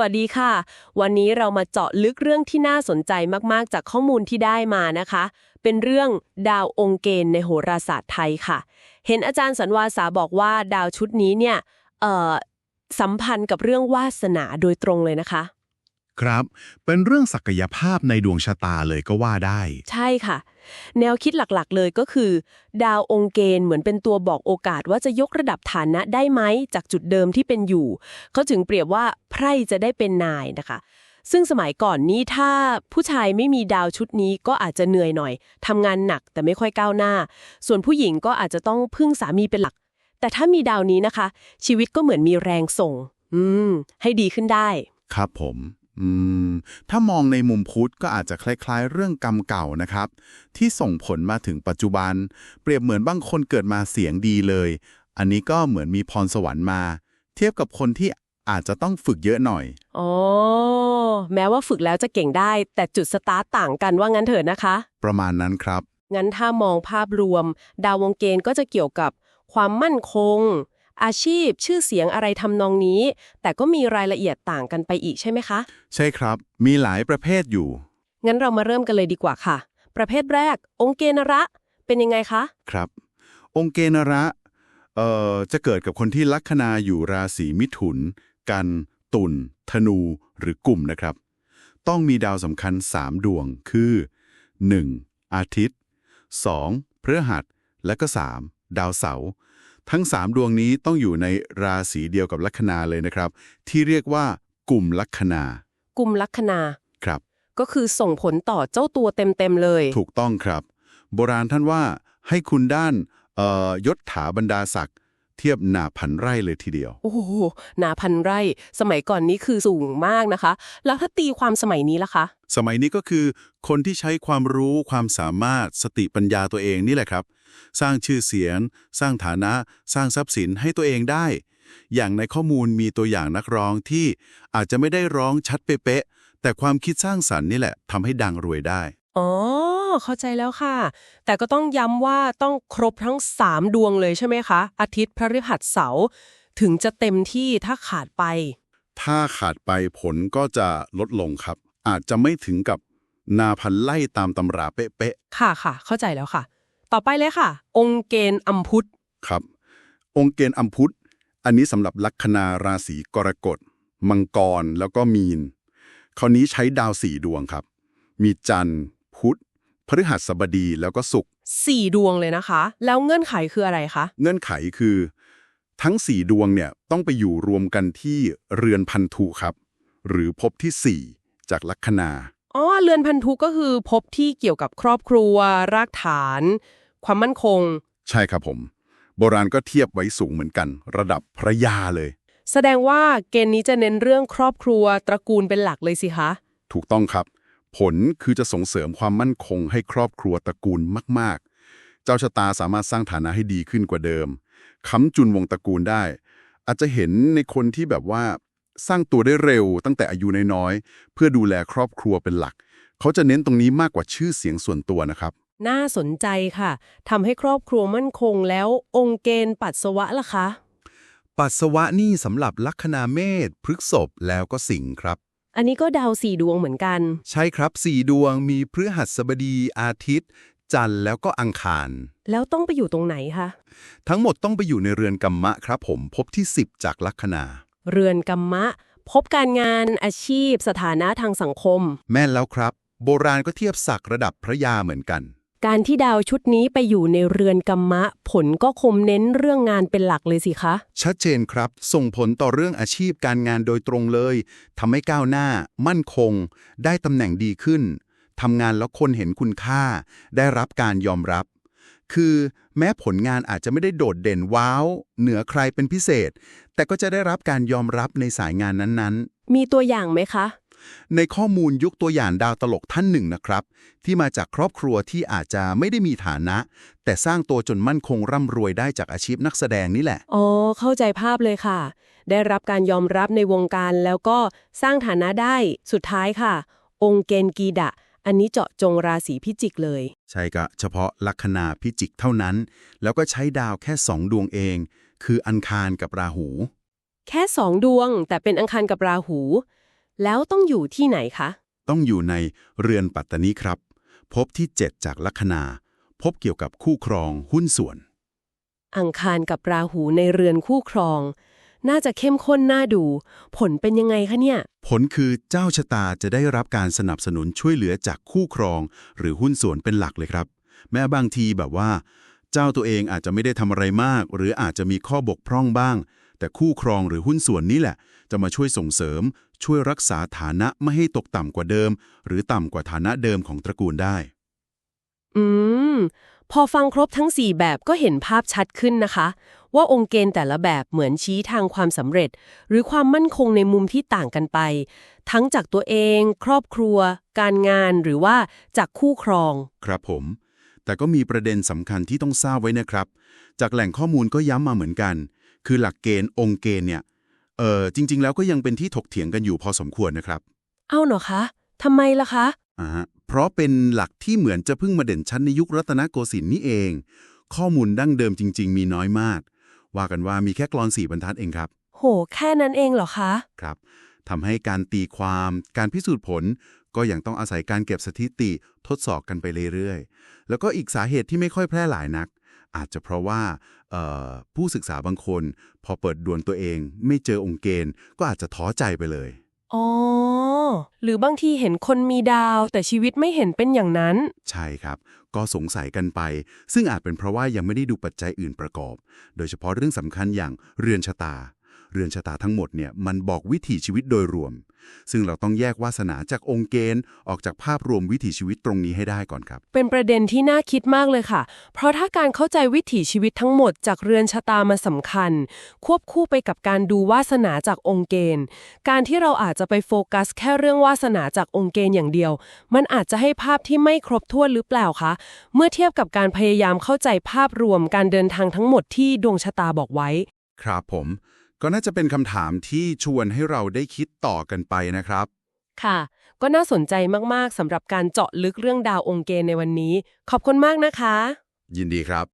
วัสดีค่ะ วันนี้เรามาเจาะลึกเรื่องที่น่าสนใจมาก ๆ จากข้อมูลที่ได้มานะคะ เป็นเรื่องดาวองค์เกณฑ์ในโหราศาสตร์ไทยค่ะ เห็นอาจารย์สันวาสาบอกว่าดาวชุดนี้เนี่ยเอ่อสัมพันธ์กับเรื่องวาสนาโดยตรงเลยนะคะ ครับ เป็นเรื่องศักยภาพในดวงชะตาเลยก็ว่าได้ ใช่ค่ะ แนวคิดหลักๆ เลยก็คือ ดาวองค์เกณฑ์เหมือนเป็นตัวบอกโอกาสว่าจะยกระดับฐานะได้ไหมจากจุดเดิมที่เป็นอยู่ เขาถึงเปรียบว่าไพร่จะได้เป็นนายนะคะซึ่งสมัยก่อนนี้ถ้าผู้ชายไม่มีดาวชุดนี้ก็อาจจะเหนื่อยหน่อยทำงานหนักแต่ไม่ค่อยก้าวหน้า ส่วนผู้หญิงก็อาจจะต้องพึ่งสามีเป็นหลัก แต่ถ้ามีดาวนี้นะคะ ชีวิตก็เหมือนมีแรงส่ง อืม ให้ดีขึ้นได้ ครับผม อืม ถ้ามองในมุมพุทธก็อาจจะคล้าย ๆ เรื่องกรรมเก่านะครับ ที่ส่งผลมาถึงปัจจุบัน เปรียบเหมือนบางคนเกิดมาเสียงดีเลย อันนี้ก็เหมือนมีพรสวรรค์มา เทียบกับคนที่อาจจะต้องฝึกเยอะหน่อยอ๋อแม้ว่าฝึกแล้วจะเก่งได้ แต่จุดสตาร์ตต่างกันว่างั้นเถอะนะคะ ประมาณนั้นครับ งั้นถ้ามองภาพรวม ดาววงเกณฑ์ก็จะเกี่ยวกับความมั่นคง อาชีพ ชื่อเสียงอะไรทำนองนี้ แต่ก็มีรายละเอียดต่างกันไปอีกใช่ไหมคะ ใช่ครับ มีหลายประเภทอยู่ งั้นเรามาเริ่มกันเลยดีกว่าค่ะ ประเภทแรก องค์เกณฑ์ระ เป็นยังไงคะ ครับ องค์เกณระเอ่อจะเกิดกับคนที่ลัคนาอยู่ราศีมิถุน กัน ตุลธนู หรือกลุ่มนะครับ ต้องมีดาวสำคัญ 3 ดวงคือ 1. อาทิตย์ 2. พฤหัส และก็ 3. ดาวเสาร์ ทั้ง 3 ดวงนี้ต้องอยู่ในราศีเดียวกับลัคนาเลยนะครับ ที่เรียกว่ากลุ่มลัคนา กลุ่มลัคนาครับ ก็คือส่งผลต่อเจ้าตัวเต็มๆเลย ถูกต้องครับ โบราณท่านว่าให้คุณด้านเอ่อยศถาบรรดาศักดิ์ เทียบหนาพันไร่เลยทีเดียว โอ้โหหนาพันไร่ สมัยก่อนนี้คือสูงมากนะคะ แล้วถ้าตีความสมัยนี้ล่ะคะ สมัยนี้ก็คือคนที่ใช้ความรู้ความสามารถสติปัญญาตัวเองนี่แหละครับ สร้างชื่อเสียง สร้างฐานะ สร้างทรัพย์สินให้ตัวเองได้ อย่างในข้อมูลมีตัวอย่างนักร้องที่อาจจะไม่ได้ร้องชัดเป๊ะๆแต่ความคิดสร้างสรรค์นี่แหละทำให้ดังรวยได้ อ๋อ เข้าใจแล้วค่ะ แต่ก็ต้องย้ำว่าต้องครบทั้ง 3 ดวงเลยใช่ไหมคะ อาทิตย์พฤหัสเสาร์ถึงจะเต็มที่ถ้าขาดไป ถ้าขาดไปผลก็จะลดลงครับ อาจจะไม่ถึงกับนาพันไล่ตามตำราเป๊ะค่ะค่ะ เข้าใจแล้วค่ะ ต่อไปเลยค่ะ องค์เกณฑ์อัมพุทธๆครับ องค์เกณฑ์อัมพุทธอันนี้สำหรับลัคนาราศีกรกฎ มังกรแล้วก็มีน คราวนี้ใช้ดาวสี่ดวงครับ มีจันทร์ พุธพฤหัสบดีแล้วก็ศุกร์สี่ดวงเลยนะคะ แล้วเงื่อนไขคืออะไรคะ เงื่อนไขคือ ทั้งสี่ดวงเนี่ยต้องไปอยู่รวมกันที่เรือนพันธุครับ หรือภพที่สี่จากลัคนาอ๋อเรือนพันธุก็คือพบที่เกี่ยวกับครอบครัว รากฐาน ความมั่นคง ใช่ครับผม โบราณก็เทียบไว้สูงเหมือนกัน ระดับพระยาเลย แสดงว่าเกณฑ์นี้จะเน้นเรื่องครอบครัวตระกูลเป็นหลักเลยสิคะ ถูกต้องครับ ผลคือจะส่งเสริมความมั่นคงให้ครอบครัวตระกูลมาก ๆ เจ้าชะตาสามารถสร้างฐานะให้ดีขึ้นกว่าเดิม ค้ำจุนวงตระกูลได้ อาจจะเห็นในคนที่แบบว่าสร้างตัวได้เร็วตั้งแต่อายุน้อยๆ เพื่อดูแลครอบครัวเป็นหลัก เขาจะเน้นตรงนี้มากกว่าชื่อเสียงส่วนตัวนะครับ น่าสนใจค่ะ ทำให้ครอบครัวมั่นคงแล้วองค์เกณฑ์ปัสสาวะล่ะคะ ปัสสาวะนี่สำหรับลัคนาเมษพฤกษภแล้วก็สิงห์ครับ อันนี้ก็ดาวสี่ดวงเหมือนกัน ใช่ครับสี่ดวงมีพฤหัสบดีอาทิตย์ จันทร์แล้วก็อังคาร แล้วต้องไปอยู่ตรงไหนคะ ทั้งหมดต้องไปอยู่ในเรือนกัมมะครับผมพบที่ 10 จากลัคนา เรือนกรรมะ พบการงานอาชีพ สถานะทางสังคม แม่นแล้วครับ โบราณก็เทียบศักดิ์ระดับพระยาเหมือนกัน การที่ดาวชุดนี้ไปอยู่ในเรือนกรรมะ ผลก็คมเน้นเรื่องงานเป็นหลักเลยสิคะ ชัดเจนครับ ส่งผลต่อเรื่องอาชีพการงานโดยตรงเลยทำให้ก้าวหน้า มั่นคง ได้ตำแหน่งดีขึ้นทำงานแล้วคนเห็นคุณค่า ได้รับการยอมรับ คือแม้ผลงานอาจจะไม่ได้โดดเด่นว้าว เหนือใครเป็นพิเศษ แต่ก็จะได้รับการยอมรับในสายงานนั้นๆ มีตัวอย่างไหมคะ ในข้อมูลยุคตัวอย่างดาวตลกท่านหนึ่งนะครับ ที่มาจากครอบครัวที่อาจจะไม่ได้มีฐานะ แต่สร้างตัวจนมั่นคงร่ำรวยได้จากอาชีพนักแสดงนี่แหละ อ๋อ เข้าใจภาพเลยค่ะ ได้รับการยอมรับในวงการแล้วก็สร้างฐานะได้สุดท้ายค่ะ องค์เกณฑ์กีดะ อันนี้เจาะจงราศีพิจิกเลย ใช่ก็เฉพาะลัคนาพิจิกเท่านั้น แล้วก็ใช้ดาวแค่สองดวงเอง คืออังคารกับราหู แค่สองดวงแต่เป็นอังคารกับราหู แล้วต้องอยู่ที่ไหนคะ ต้องอยู่ในเรือนปัตตานีครับ พบที่ 7 จากลัคนา พบเกี่ยวกับคู่ครองหุ้นส่วน อังคารกับราหูในเรือนคู่ครอง น่าจะเข้มข้นน่าดู ผลเป็นยังไงคะเนี่ย ผลคือเจ้าชะตาจะได้รับการสนับสนุนช่วยเหลือจากคู่ครอง หรือหุ้นส่วนเป็นหลักเลยครับ แม้บางทีแบบว่า เจ้าตัวเองอาจจะไม่ได้ทำอะไรมาก หรืออาจจะมีข้อบกพร่องบ้างแต่คู่ครองหรือหุ้นส่วนนี้แหละ จะมาช่วยส่งเสริม ช่วยรักษาฐานะไม่ให้ตกต่ำกว่าเดิม หรือต่ำกว่าฐานะเดิมของตระกูลได้ อืม พอฟังครบทั้ง 4 แบบก็เห็นภาพชัดขึ้นนะคะ ว่าองค์เกณฑ์แต่ละแบบเหมือนชี้ทางความสำเร็จ หรือความมั่นคงในมุมที่ต่างกันไป ทั้งจากตัวเอง ครอบครัว การงานหรือว่าจากคู่ครอง ครับผม แต่ก็มีประเด็นสำคัญที่ต้องทราบไว้นะครับ จากแหล่งข้อมูลก็ย้ำมาเหมือนกัน คือหลักเกณฑ์องค์เกณฑ์เนี่ย เออจริง ๆ แล้วก็ยังเป็นที่ถกเถียงกันอยู่พอสมควรนะครับ เอ้าเหรอคะทำไมล่ะคะ อ่าฮะเพราะเป็นหลักที่เหมือนจะเพิ่งมาเด่นชัดในยุครัตนโกสินทร์นี่เอง ข้อมูลดั้งเดิมจริง ๆ มีน้อยมาก ว่ากันว่ามีแค่กลอนสี่บรรทัดเองครับ โห แค่นั้นเองเหรอคะ ครับทำให้การตีความ การพิสูจน์ผล ก็ยังต้องอาศัยการเก็บสถิติทดสอบกันไปเรื่อยๆ แล้วก็อีกสาเหตุที่ไม่ค่อยแพร่หลายนัก อาจจะเพราะว่าเอ่อผู้ศึกษาบางคน พอเปิดดวลตัวเอง ไม่เจอองค์เกณฑ์ ก็อาจจะท้อใจไปเลยอ๋อหรือบางทีเห็นคนมีดาว แต่ชีวิตไม่เห็นเป็นอย่างนั้น ใช่ครับ ก็สงสัยกันไป ซึ่งอาจเป็นเพราะว่ายังไม่ได้ดูปัจจัยอื่นประกอบ โดยเฉพาะเรื่องสำคัญอย่างเรือนชะตา เรือนชะตาทั้งหมดเนี่ยมันบอกวิถีชีวิตโดยรวม ซึ่งเราต้องแยกวาสนาจากองค์เกณฑ์ออกจากภาพรวมวิถีชีวิตตรงนี้ให้ได้ก่อนครับ เป็นประเด็นที่น่าคิดมากเลยค่ะ เพราะถ้าการเข้าใจวิถีชีวิตทั้งหมดจากเรือนชะตามาสำคัญ ควบคู่ไปกับการดูวาสนาจากองค์เกณฑ์ การที่เราอาจจะไปโฟกัส แค่เรื่องวาสนาจากองค์เกณฑ์อย่างเดียว มันอาจจะให้ภาพที่ไม่ครบถ้วนหรือเปล่าคะ เมื่อเทียบกับการพยายามเข้าใจภาพรวมการเดินทางทั้งหมดที่ดวงชะตาบอกไว้ ครับผม ก็น่าจะเป็นคำถามที่ชวนให้เราได้คิดต่อกันไปนะครับ ค่ะ ก็น่าสนใจมาก ๆสำหรับการเจาะลึกเรื่องดาวองค์เกณฑ์ในวันนี้ ขอบคุณมากนะคะ ยินดีครับ